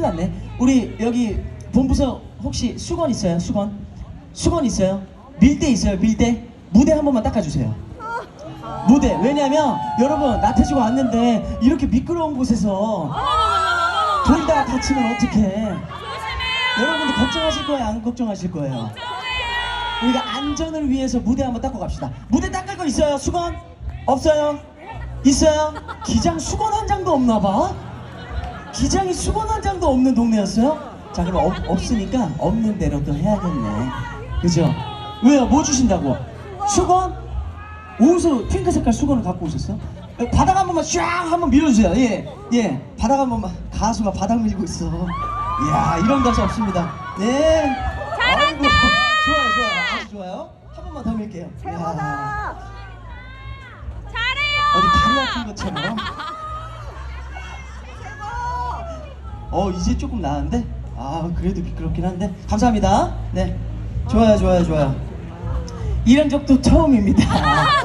큰일 났네. 우리 여기 본부서 혹시 수건 있어요? 수건? 수건 있어요? 밀대 있어요? 밀대? 무대 한 번만 닦아주세요. 무대. 왜냐면 여러분 나태주가 왔는데 이렇게 미끄러운 곳에서 돌다가 다치면 어떡해. 여러분들 걱정하실 거예요? 안 걱정하실 거예요? 우리가 안전을 위해서 무대 한번 닦고 갑시다. 무대 닦을 거 있어요? 수건? 없어요? 있어요? 기장 수건 한 장도 없나 봐? 기장이 수건 한 장도 없는 동네였어요? 자 그럼 없, 없으니까 없는 대로 또 해야겠네. 그죠? 왜요? 뭐 주신다고? 수건? 어디서 핑크 색깔 수건을 갖고 오셨어? 어, 바닥 한 번만 쫙 한번 밀어주세요. 예, 예. 바닥 한 번만. 가수가 바닥 밀고 있어. 이야, 이런 가수 없습니다. 예. 잘한다. 좋아요, 좋아요. 아주 좋아요. 한 번만 더 밀게요. 이야, 잘해요. 어디 다리 아픈 것처럼. 어, 이제 조금 나은데? 아, 그래도 미끄럽긴 한데. 감사합니다. 네. 좋아요, 좋아요, 좋아요. 이런 적도 처음입니다.